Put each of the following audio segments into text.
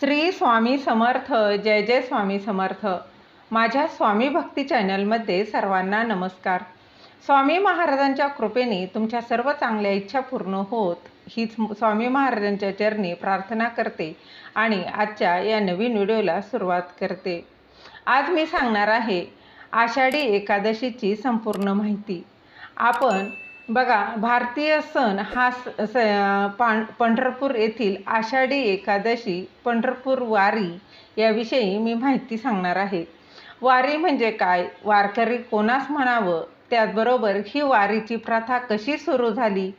श्री स्वामी समर्थ जय जय स्वामी समर्थ. माझ्या स्वामी भक्ती चॅनलमध्ये सर्वांना नमस्कार. स्वामी महाराजांच्या कृपेने तुमच्या सर्व चांगल्या इच्छा पूर्ण होत हीच स्वामी महाराजांच्या चरणी प्रार्थना करते आणि आजच्या या नवीन व्हिडिओला सुरुवात करते. आज मी सांगणार आहे आषाढी एकादशीची संपूर्ण माहिती. आपण बघा भारतीय सण हा स स- पां पंढरपूर येथील आषाढी एकादशी पंढरपूर वारी याविषयी मी माहिती सांगणार आहे. वारी म्हणजे काय? वारकरी कोणास म्हणावं? त्याचबरोबर ही वारीची प्रथा कशी सुरू झाली?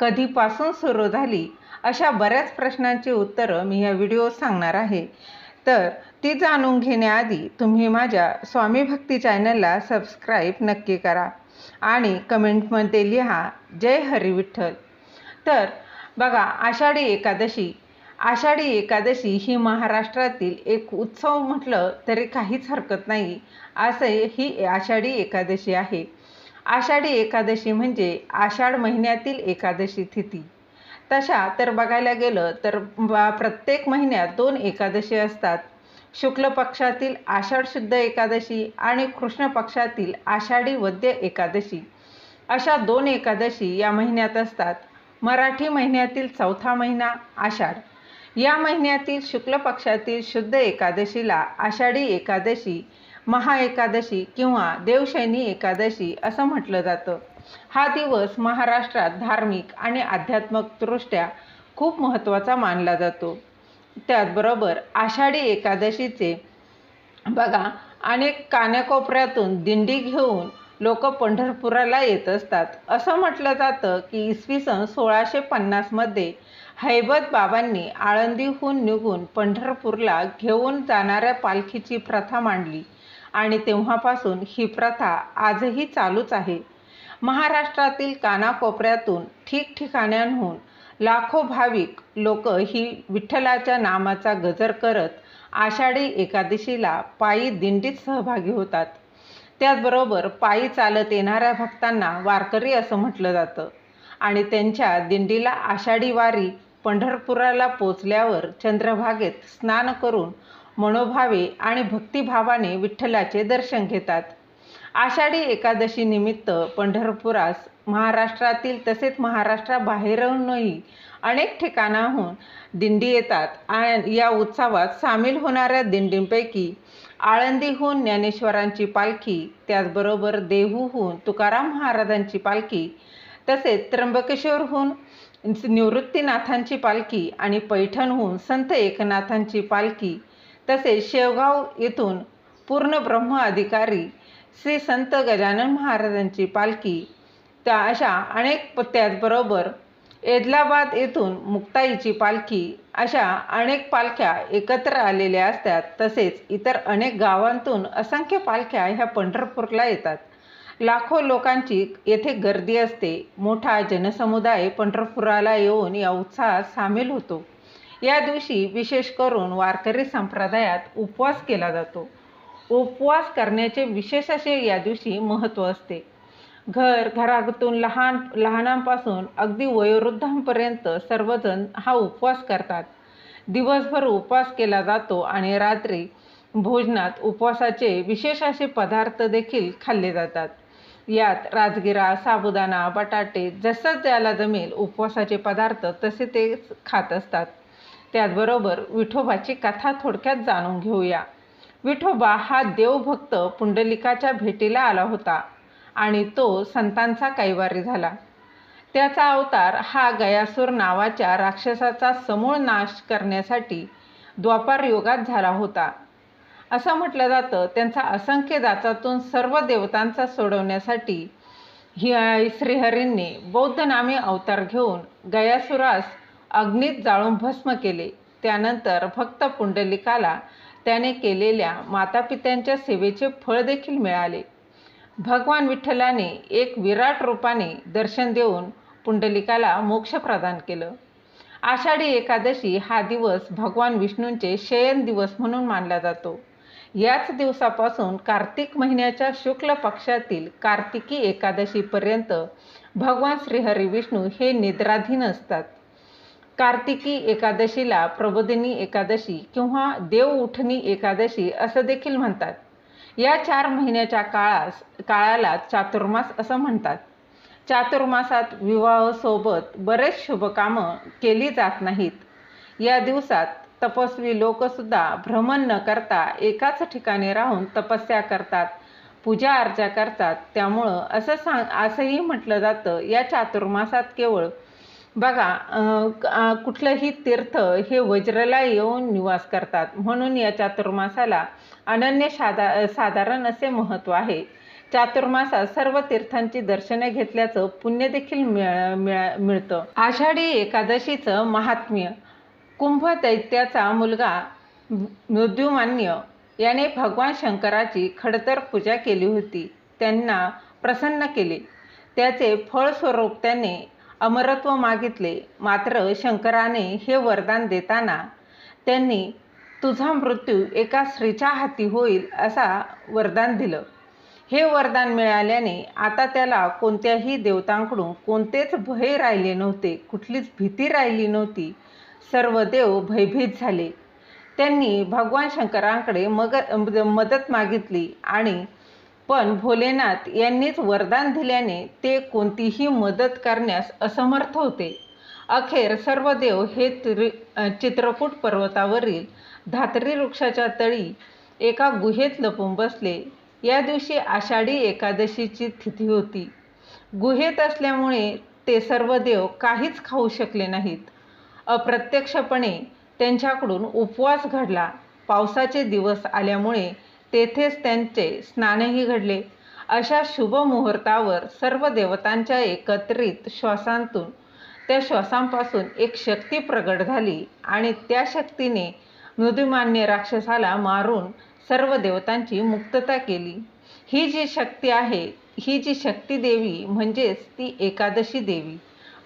कधीपासून सुरू झाली? अशा बऱ्याच प्रश्नांची उत्तरं मी या व्हिडिओत सांगणार आहे. तर ती जाणून घेण्याआधी तुम्ही माझ्या स्वामी भक्ती चॅनलला सबस्क्राईब नक्की करा. आणि कमेंटमध्ये लिहा जय हरी विठ्ठल. तर बघा आषाढी एकादशी. आषाढी एकादशी ही महाराष्ट्रातील एक उत्सव म्हटलं तरी काहीच हरकत नाही. असे ही आषाढी एकादशी आहे. आषाढी एकादशी म्हणजे आषाढ महिन्यातील एकादशी तिथी. तशा तर बघायला गेलं तर प्रत्येक महिन्यात दोन एकादशी असतात. शुक्ल पक्षातील आषाढ शुद्ध एकादशी आणि कृष्ण पक्षातील आषाढी वद्य एकादशी. अशा दोन एकादशी या महिन्यात असतात. मराठी महिन्यातील चौथा महिना आषाढ. या महिन्यातील शुक्ल पक्षातील शुद्ध एकादशीला आषाढी एकादशी महाएकादशी किंवा देवशैनी एकादशी असं म्हटलं जातं. हा दिवस महाराष्ट्रात धार्मिक आणि आध्यात्मकदृष्ट्या खूप महत्त्वाचा मानला जातो. त्याचबरोबर आषाढी एकादशीचे बघा अनेक कान्याकोपऱ्यातून दिंडी घेऊन लोक पंढरपुराला येत असतात. असं म्हटलं जातं की इसवी सन सोळाशे पन्नासमध्ये हैबत बाबांनी आळंदीहून निघून पंढरपूरला घेऊन जाणाऱ्या पालखीची प्रथा मांडली आणि तेव्हापासून ही प्रथा आजही चालूच आहे. महाराष्ट्रातील कानाकोपऱ्यातून ठिकठिकाण्यांहून लाखो भाविक लोक ही विठ्ठलाच्या नामाचा गजर करत आषाढी एकादशीला पायी दिंडीत सहभागी होतात. त्याचबरोबर पायी चालत येणाऱ्या भक्तांना वारकरी असं म्हटलं जातं. आणि त्यांच्या दिंडीला आषाढी वारी पंढरपुराला पोचल्यावर चंद्रभागेत स्नान करून मनोभावे आणि भक्तिभावाने विठ्ठलाचे दर्शन घेतात. आषाढी एकादशी निमित्त पंढरपुरास महाराष्ट्रातील तसेच महाराष्ट्राबाहेरूनही अनेक ठिकाणाहून दिंडी येतात. आणि या उत्सवात सामील होणाऱ्या दिंडींपैकी आळंदीहून ज्ञानेश्वरांची पालखी त्याचबरोबर देहूहून तुकाराम महाराजांची पालखी तसेच त्र्यंबकेश्वरहून निवृत्तीनाथांची पालखी आणि पैठणहून संत एकनाथांची पालखी तसेच शेवगाव येथून पूर्ण ब्रह्म अधिकारी श्री संत गजानन महाराजांची पालखी त्या अशा अनेक पत्त्याबरोबर एदलाबाद येथून मुक्ताईची पालखी अशा अनेक पालख्या एकत्र आलेल्या असतात. तसेच इतर अनेक गावांतून असंख्य पालख्या ह्या पंढरपूरला येतात. लाखो लोकांची येथे गर्दी असते. मोठा जनसमुदाय पंढरपुराला येऊन या उत्साहात सामील होतो. या दिवशी विशेष करून वारकरी संप्रदायात उपवास केला जातो. उपवास करण्याचे विशेष असे या दिवशी महत्त्व असते. घर घरातून लहान लहानांपासून अगदी वयोवृद्धांपर्यंत सर्वजण हा उपवास करतात. दिवसभर उपवास केला जातो आणि रात्री भोजनात उपवासाचे विशेष असे पदार्थ देखील खाल्ले जातात. यात राजगिरा साबुदाणा बटाटे जसं त्याला जमेल उपवासाचे पदार्थ तसे ते खात असतात. त्याचबरोबर विठोबाची कथा थोडक्यात जाणून घेऊया. विठोबा हा देवभक्त पुंडलिकाच्या भेटीला आला होता आणि तो संतांचा कैवारी झाला. त्याचा अवतार हा गयासूर नावाच्या राक्षसाचा समूळ नाश करण्यासाठी द्वापार युगात झाला होता. असं म्हटलं जातं त्यांचा असंख्य जाचातून सर्व देवतांचा सोडवण्यासाठी हि श्रीहरींनी बौद्ध नामे अवतार घेऊन गयासुरास अग्नीत जाळून भस्म केले. त्यानंतर भक्त पुंडलिकाला त्याने केलेल्या मातापित्यांच्या सेवेचे फळ देखील मिळाले. भगवान विठ्ठलाने एक विराट रूपाने दर्शन देऊन पुंडलिकाला मोक्ष प्रदान केलं. आषाढी एकादशी हा दिवस भगवान विष्णूंचे शयन दिवस म्हणून मानला जातो. याच दिवसापासून कार्तिक महिन्याच्या शुक्ल पक्षातील कार्तिकी एकादशीपर्यंत भगवान श्रीहरी विष्णू हे निद्राधीन असतात. कार्तिकी एकादशीला प्रबोधिनी एकादशी किंवा देव उठणी एकादशी असं देखील म्हणतात. या चार महिन्याच्या काळास काळाला चातुर्मास असं म्हणतात. चातुर्मासात विवाहासोबत बरेच शुभकामं केली जात नाहीत. या दिवसात तपस्वी लोकसुद्धा भ्रमण न करता एकाच ठिकाणी राहून तपस्या करतात पूजा अर्चा करतात. त्यामुळं असं सांग असंही म्हटलं जातं या चातुर्मासात केवळ बघा कुठलंही तीर्थ हे वज्रला येऊन निवास करतात. म्हणून या चातुर्मासाला अनन्य साधा साधारण असे महत्त्व आहे. चातुर्मासात सर्व तीर्थांची दर्शने घेतल्याचं पुण्य देखील मिळ मिळ- मिळतं. आषाढी एकादशीचं महात्म्य. कुंभ दैत्याचा मुलगा मृद्युमान्य याने भगवान शंकराची खडतर पूजा केली होती. त्यांना प्रसन्न केले. त्याचे फळस्वरूप त्याने अमरत्व मागितले. मात्र शंकराने हे वरदान देताना त्यांनी तुझा मृत्यू एका स्त्रीच्या हाती होईल असा वरदान दिलं. हे वरदान मिळाल्याने आता त्याला कोणत्याही देवतांकडून कोणतेच भय राहिले नव्हते. कुठलीच भीती राहिली नव्हती. सर्व देव भयभीत झाले. त्यांनी भगवान शंकरांकडे मग मदत मागितली आणि पण भोलेनाथ यांनीच वरदान दिल्याने ते कोणतीही मदत करण्यास असमर्थ होते. अखेर सर्व देव हे त्रि चित्रकूट पर्वतावरील धात्री वृक्षाच्या तळी एका गुहेत लपून बसले. या दिवशी आषाढी एकादशीची तिथी होती. गुहेत असल्यामुळे ते सर्व देव काहीच खाऊ शकले नाहीत. अप्रत्यक्षपणे त्यांच्याकडून उपवास घडला. पावसाचे दिवस आल्यामुळे तेथेच त्यांचे स्नानही घडले. अशा शुभ मुहूर्तावर सर्व देवतांच्या एकत्रित श्वासांतून त्या श्वासांपासून एक शक्ती प्रगट झाली आणि त्या शक्तीने मृदुमान्य राक्षसाला मारून सर्व देवतांची मुक्तता केली. ही जी शक्ती आहे ही जी शक्ती देवी म्हणजेच ती एकादशी देवी.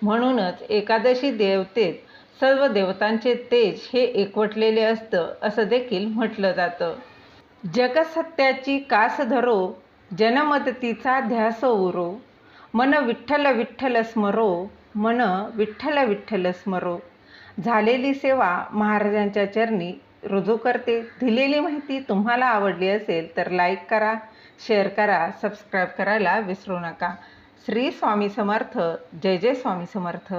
म्हणूनच एकादशी देवतेत सर्व देवतांचे तेज हे एकवटलेले असतं असं देखील म्हटलं जातं. जगसत्याची कास धरो जनमदतीचा ध्यास उरो. मन विठ्ठल विठ्ठल स्मरो मन विठ्ठल विठ्ठल स्मरो. झालेली सेवा महाराजांच्या चरणी रुजू करते. दिलेली माहिती तुम्हाला आवडली असेल तर लाईक करा शेअर करा सबस्क्राईब करायला विसरू नका. श्री स्वामी समर्थ जय जय स्वामी समर्थ.